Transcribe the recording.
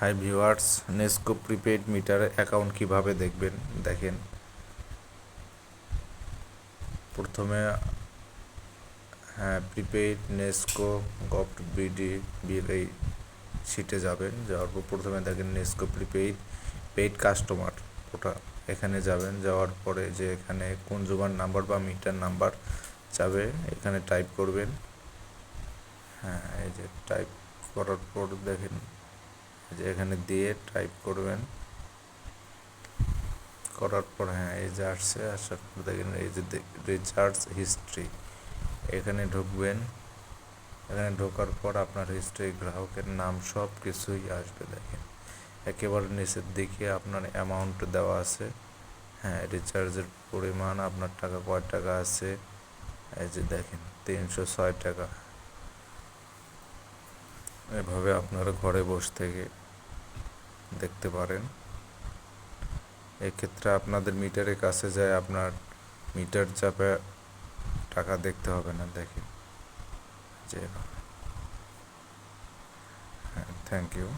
Hi viewers NESCO prepaid meter account কীভাবে দেখবেন? দেখেন। প্রথমে হ্যাঁ prepaid NESCO gov BD bill এই শিটে যাবেন। যাওয়ার পর প্রথমে দেখেন নেস্কো প্রিপেইড পেইড কাস্টমার ওটা এখানে যাবেন। যাওয়ার পরে যে এখানে কনজুমার নাম্বার বা মিটার নাম্বার যাবে, এখানে টাইপ করবেন। হ্যাঁ এই যে টাইপ করার পর দেখেন যে এখানে দিয়ে টাইপ করবেন। করার পর হ্যাঁ এই যে আসছে আসার পর দেখেন, এই যে রিচার্জ হিস্ট্রি এখানে ঢুকবেন। এখানে ঢোকার পর আপনার হিস্ট্রি গ্রাহকের নাম সব কিছুই আসবে, দেখেন। একেবারে নিচের দিকে আপনার অ্যামাউন্ট দেওয়া আছে। হ্যাঁ রিচার্জের পরিমাণ, আপনার টাকা কয় টাকা আছে? এই যে দেখেন, তিনশো ছয় টাকা। এভাবে আপনারা ঘরে বসে থেকে দেখতে পারেন। এক্ষেত্রে আপনাদের মিটারের কাছে যায় আপনার মিটার চাপে টাকা দেখতে হবে না দেখেন যে হ্যাঁ থ্যাংক ইউ